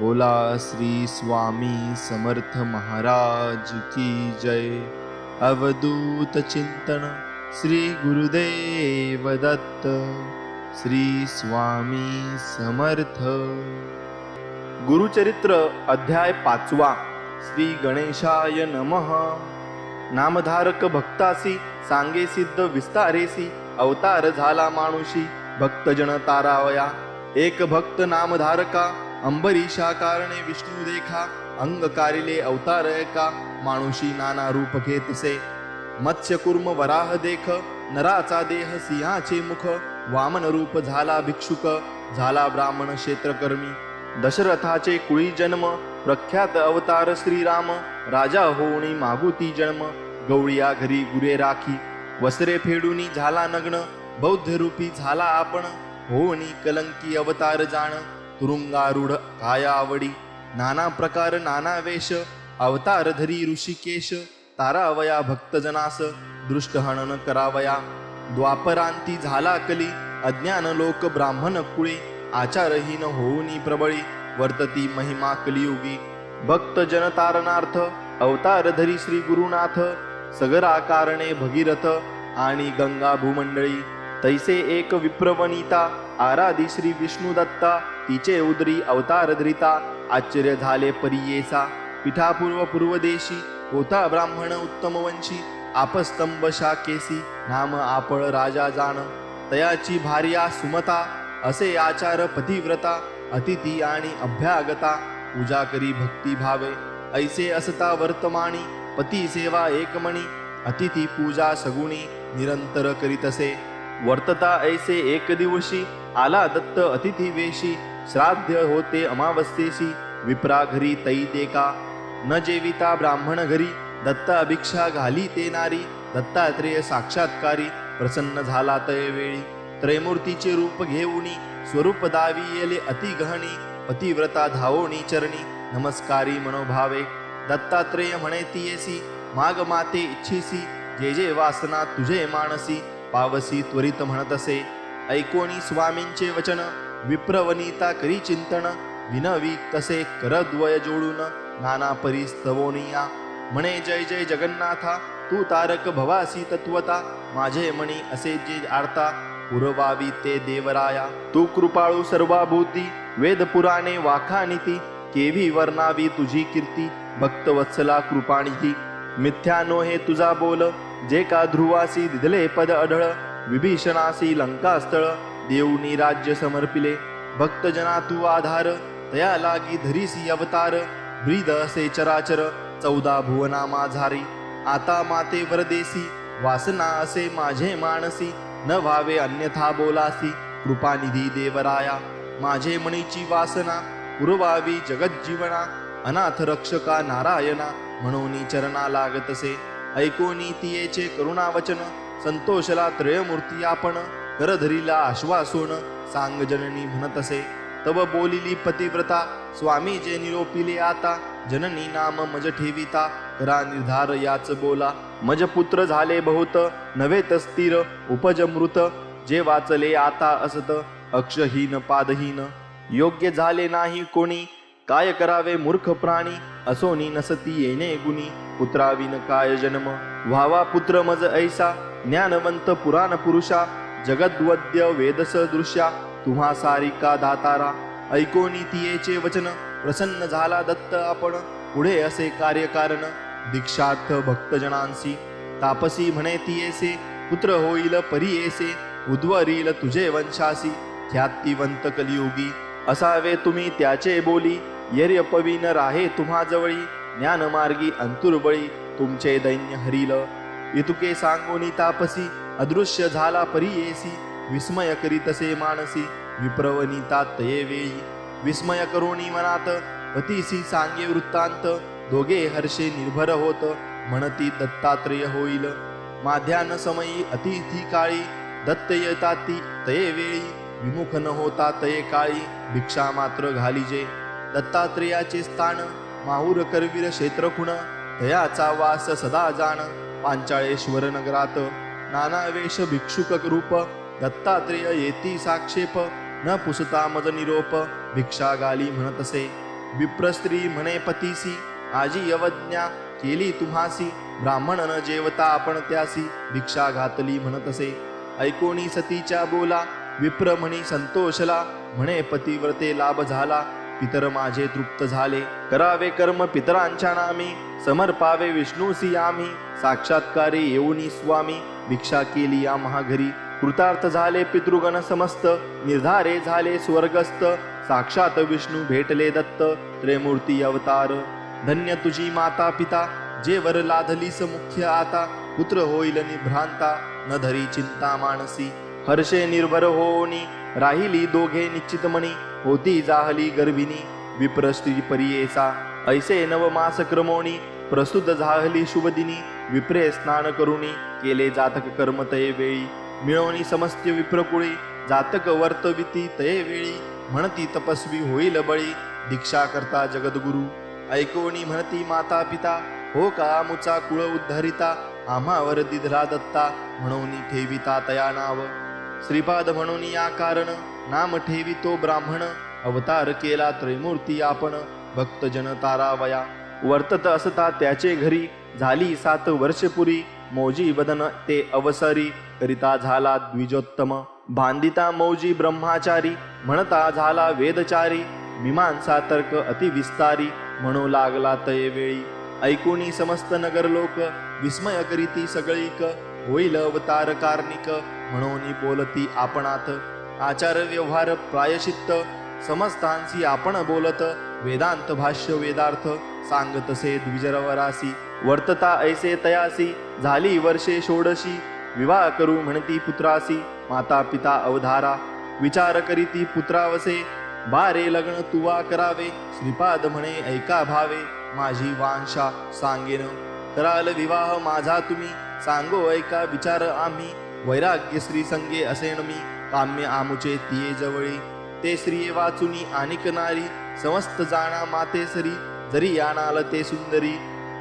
बोला श्री स्वामी समर्थ महाराज की जय। अवधूत चिंतन श्री गुरुदेव दत्त श्री स्वामी समर्थ। गुरुचरित्र अध्याय पाचवा श्री गणेशाय नमः। नामधारक भक्तासी सांगे सिद्ध विस्तारेसी अवतार झाला मानुषी भक्तजन तारावया। एक भक्त नामधारका अंबरीशा कारणे विष्णू देखा अंग कारिले अवतार एका मानुषी नाना रूप घेतसे मत्स्य कुर्म वराह देख नराचा देह सिंहाचे मुख वामन रूप झाला भिक्षुक झाला ब्राह्मण क्षेत्रकर्मी। दशरथाचे कुळी जन्म प्रख्यात अवतार श्रीराम राजा होणी मागुती जन्म गवळिया घरी गुरे राखी। वस्त्रे फेडूनी झाला नग्न बौद्ध रूपी झाला आपण होणी कलंकी अवतार जाण। तुरुंगारूढ कायावडी नाना प्रकार नाना वेश अवतार धरी ऋषिकेश तारावया भक्तजनास दृष्टहनन करावया। द्वापरांती झाला कली अज्ञान लोक ब्राह्मण कुळी आचारहीन होऊनी प्रबळी वर्तती महिमा कलियुगी। भक्त जनतारणार्थ अवतार धरी श्री गुरुनाथ सगरा कारणे भगीरथ आणि गंगा भूमंडळी। तैसे एक विप्रवनिता आराधी श्री विष्णू दत्ता तिचे उदरी अवतार धरिता आश्चर्य झाले परियेसा. पिठापूर्व पूर्वदेशी होता ब्राह्मण उत्तम वंशी आपस्तंभ शाकेसी नाम आपळ राजा जाण. तयाची भार्या सुमता असे आचार पतिव्रता अतिथी आणि अभ्यागता पूजा करी भक्ती भावे. ऐसे असता वर्तमानी पती सेवा एकमणी अतिथी पूजा सगुणी निरंतर करीतसे वर्तता ऐसे एक दिवशी आला दत्त अतिथी वेशी श्राद्ध होते अमावस्येशी विप्रा घरी तई देका न जेविता ब्राह्मण घरी दत्ता भिक्षा घाली ते नारी दत्तात्रेय साक्षात्कारी प्रसन्न झाला तय वेळी। त्रैमूर्तीचे रूप घेऊनी स्वरूप दावी येले अति पतिव्रता धावोणी चरणी नमस्कारी मनोभावे। दत्तात्रेय म्हणे तियेसी माग माते इच्छिसी जे जे वासना तुझे मानसी पावसी त्वरित म्हणतसे ऐकोणी स्वामींचे वचन विप्रवनिता करी चिंतन विनवी तसे करद्वय जोडून नाना परिस्तवोनिया म्हणे जय जय जगन्नाथा तू तारक भवासी तत्वता माझे मणी असे जे आरता पुरवावी ते देवराया. तू कृपाळू सर्वाभूती वेद पुराणे वाखानिती केवी वर्णावी तुझी कीर्ती भक्तवत्सला कृपाणिती मिथ्या नो हे तुझा बोल जे का ध्रुवासी दिदले पद अढळ विभीषणासी लंकास्थळ देऊनी राज्य समर्पिले. भक्तजना तू आधार तया लागी धरीसी अवतार ब्रीद असे चराचर चौदा भुवना माझारी. आता माते वरदेसी वासना असे माझे मानसी न व्हावे अन्यथा बोलासी कृपानिधी देवराया. माझे मणीची वासना पुरवावी जगज्जीवना अनाथ रक्षका नारायणा म्हणून चरणा लागतसे. ऐकोनी तियेचे करुणावचन संतोषला त्रयमूर्ती आपण करधरीला आश्वासून सांग जननी म्हणतसे. तव बोलिली पतिव्रता स्वामी जे निरोपिले आता. जननी नाम मज ठेविता करा निर्धार याच बोला. मज पुत्र झाले बहुत नव्हे तस्थिर उपज मृत. जे वाचले आता असत अक्षहीन पादहीन. योग्य झाले नाही कोणी काय करावे मूर्ख प्राणी असोनी नसती येणे गुणी. पुत्राविन काय जन्म? व्हावा पुत्र मज ऐसा ज्ञानवंत पुराण पुरुषा जगद्वद्य वेदस दृश्या तुम्हा सारिका दातारा. ऐकोनी तियेचे वचन प्रसन्न झाला दत्त आपण. पुढे असे कार्यकारण दीक्षार्थ भक्तजनांसी तापसी म्हणे तियेसे पुत्र होईल परियेसे उद्वरील तुझे वंशासी ख्यातिवंत कलियुगी असावे तुम्ही त्याचे बोली. यर्यपवीन राहे तुम्हा जवळी. ज्ञानमार्गी अंतुर्बळी तुमचे दैन्य हरिल. इतुके सांगोनी तापसी अदृश्य झाला परियेसी विस्मय करीतसे मानसी विप्रवनिता तये वेळी. विस्मय करोणी मनात पतीसी सांगे वृत्तांत. दोघे हर्षे निर्भर होत म्हणती दत्तात्रेय होईल. माध्यान समयी अतिथी काळी दत्त येताती तये वेळी. विमुख न होता तये काळी भिक्षा मात्र घालिजे दत्तात्रेयाचे स्थान माहूर करवीर क्षेत्रखुण दयाचा वास सदा जाण पांचाळेश्वर नगरात. नानावेश भिक्षुक रूप दत्तात्रेय येती साक्षेप. न पुसता मज निरोप भिक्षा गाली म्हणतसे विप्रस्त्री म्हणे पतीसी आजी यवज्ञा केली तुम्हासी. ब्राह्मण न जेवता आपण त्यासी भिक्षा घातली म्हणतसे ऐकोणी सतीच्या बोला विप्र म्हणी संतोषला म्हणे पतिव्रते लाभ झाला. पितर माझे तृप्त झाले. करावे कर्म पितरांच्या नामी. समर्पावे विष्णूसी आम्ही साक्षात्कारे येऊनी स्वामी. भिक्षा केली या महाघरी. कृतार्थ झाले पितृगण समस्त. निर्धारे झाले स्वर्गस्थ. साक्षात विष्णू भेटले दत्त. त्रेमूर्ती अवतार. धन्य तुझी माता पिता जे वर लाधलीस मुख्य आता. पुत्र होईल निभ्रांता. न धरी चिंता मानसी हर्षे निर्भर होनी राहिली दोघे निश्चित मणी होती जाहली गर्भिणी विप्रस्ती परियेसा ऐसे नवमास क्रमोणी प्रस्तुत झाहली शुभदिनी विप्रे स्नान करुणी केले जातक कर्म तये वेळी. मिळवणी समस्त विप्रकुळी जातक वर्तविती तये वेळी. म्हणती तपस्वी होईल बळी दीक्षा करता जगद्गुरु. ऐकवणी म्हणती माता पिता हो का मुचा कुळ उद्धरिता आम्हावर दिधरा दत्ता म्हणून ठेविता तया नाव. श्रीपाद म्हणून या कारण नाम ठेवितो ब्राह्मण. अवतार केला त्रैमूर्ती आपण. भक्तजन तारावया वर्तत असता त्याचे घरी. झाली सात वर्षपुरी मौजी वदन ते अवसरी. करिता झाला द्विजोत्तम. बांधिता मौजी ब्रह्माचारी. म्हणता झाला वेदचारी. मीमांसा तर्क अतिविस्तारी म्हणू लागला तय वेळी. ऐकुणी समस्त नगर लोक. विस्मय करीती सगळीक. होईल अवतार कार्णिक म्हणून बोलती आपणात. आचार व्यवहार प्रायशित्त समस्तांशी आपण बोलत. वेदांत भाष्य वेदार्थ. सांगतसे द्विजरवरासी. वर्तता ऐसे तयासी. झाली वर्षे षोडशी. विवाह करू म्हणती पुत्रासी. माता पिता अवधारा. विचार करीती पुत्रावसे. बारे लग्न तुवा करावे. श्रीपाद म्हणे ऐका भावे. माझी वांशा सांगेन. कराल विवाह माझा तुम्ही. सांगो ऐका विचार आम्ही. वैराग्य श्री संगे असेन मी काम्य आमुचे तिये जवळी. ते स्त्रिये वाचुनी आणिक नारी समस्त जाणा मातेसरी जरी आणाल ते सुंदरी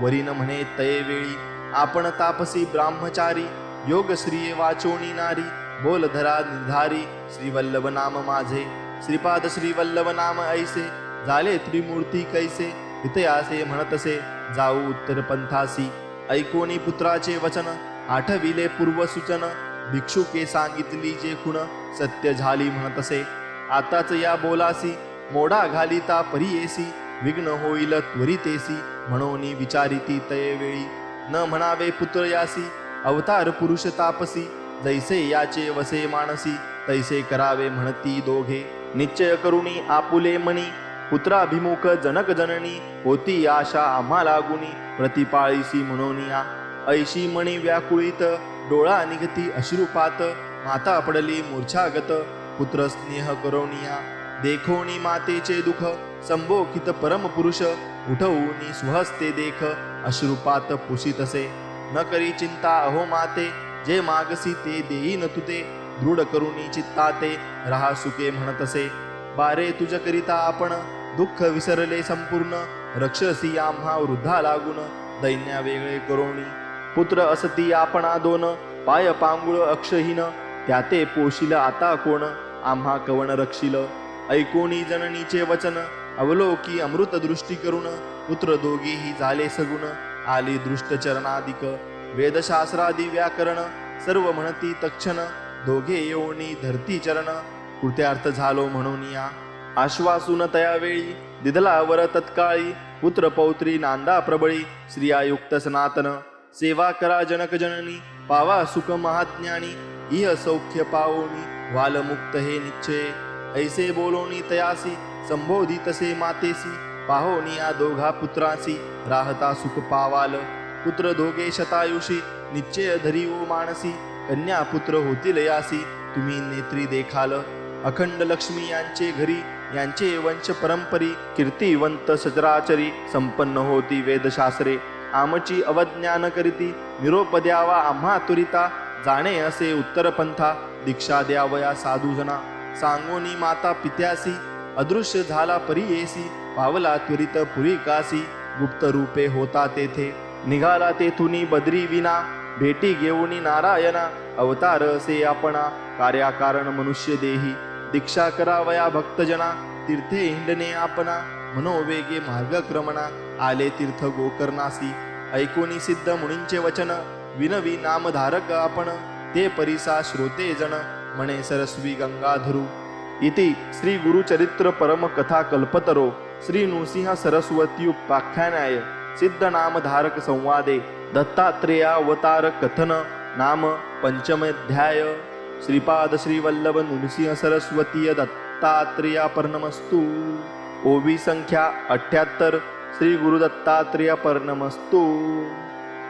वरीन म्हणे तये वेळी. आपण तापसी ब्राह्मचारी योग श्रिये वाचोणी नारी. बोल धरा निर्धारी श्रीवल्लभ नाम माझे. श्रीपाद श्रीवल्लभ नाम ऐसे. झाले त्रिमूर्ती कैसे? हितयासे म्हणतसे जाऊ उत्तर पंथासी. ऐकोनी पुत्राचे वचन आठविले पूर्वसूचन. भिक्षुके सांगितली जे खुण सत्य झाली म्हणतसे. आताच या बोलासी मोडा घालिता परियेसी. विघ्न होईल त्वरितेसी म्हणून विचारिती तये वेळी न म्हणावे पुत्र यासी अवतार पुरुष तापसी. जैसे याचे वसे मानसी तैसे करावे म्हणती दोघे. निश्चय करुणी आपुले मणी पुत्राभिमुख जनक जननी. होती आशा आम्हाला गुणी प्रतिपाळीसी म्हणून या. ऐशी मणी व्याकुळीत डोळा निघती अश्रुपात माता पडली मूर्छागत पुत्र स्नेह करोनिया देखोनी मातेचे दुःख संबोखित परम पुरुष उठवूनी स्वहस्ते देख अश्रुपात पुषितसे न करी चिंता अहो माते जे मागसी ते देईन तुते दृढ करुणी चित्ता ते रहा सुके म्हणतसे. बारे तुझ करिता आपण दुःख विसरले संपूर्ण रक्षसी आम्हा वृद्धा लागून दैन्या वेगळे करोणी पुत्र असती आपणा दोन पाय पांगुळ अक्षहीन त्याते पोशिल आता कोण आम्हा कवण रक्षिल. ऐकोणी जननीचे वचन अवलोकी अमृत दृष्टी करून पुत्र दोघेही झाले सगुण आली दृष्ट चरणाधिक. वेदशास्त्रादी व्याकरण सर्व म्हणती तक्षण दोघे येऊनी धरती चरण कृत्यार्थ झालो म्हणून या. आश्वासून तयावेळी दिदला वर तत्काळी पुत्र पौत्री नांदा प्रबळी स्त्रियायुक्त सनातन. सेवा करा जनक जननी पावा सुख महाज्ञानी इह सौख्य पावोनी वालमुक्त हे निश्चय. ऐसे बोलोनी तयासी संबोधितसे मातेसी पाहोनी या दोघा पुत्रासी राहता सुख पावाल. पुत्र दोघे शतायुषी निश्चय धरी ओ मानसी कन्या पुत्र होतील यासी तुम्ही नेत्री देखाल. अखंड लक्ष्मी यांचे घरी यांचे वंश परंपरी कीर्तिवंत सचराचरी संपन्न होती वेदशास्त्रे. आमची अवज्ञान करीती निरोप द्यावा आम्हा तुरिता जाणे असे उत्तरपंथा दीक्षा द्यावया साधूजना सांगोनी माता पित्यासी अदृश्य झाला परियेसी पावला त्वरित पुरी कासी गुप्त रूपे होता तेथे निघाला तेथुनी बद्री विना भेटी घेऊनी नारायणा अवतार असे आपणा कार्याकारण मनुष्य देही दीक्षा करावया भक्तजना तीर्थे हिंडणे आपणा मनोवेगे मार्गक्रमणा आले तीर्थ गोकर्णासी ऐकोनी सिद्ध मुनींचे वचन. विनवी नामधारक आपण. ते परिसा श्रोते जण. म्हणे सरस्वी गंगाधरू. इति श्री गुरुचरित्र परम कथा कल्पतरो. श्री नृसिंह सरस्वती उपाख्यानाय. सिद्ध नामधारक संवादे. दत्तात्रेयावतार कथन. नाम पंचमाध्याय श्रीपाद श्रीवल्लभ नृसिंह सरस्वतीय दत्तात्रेयापर्णमस्तु ओवी संख्या अठ्याहत्तर श्री गुरुदत्तात्रेय दत्तात्रेयापर्णमस्तु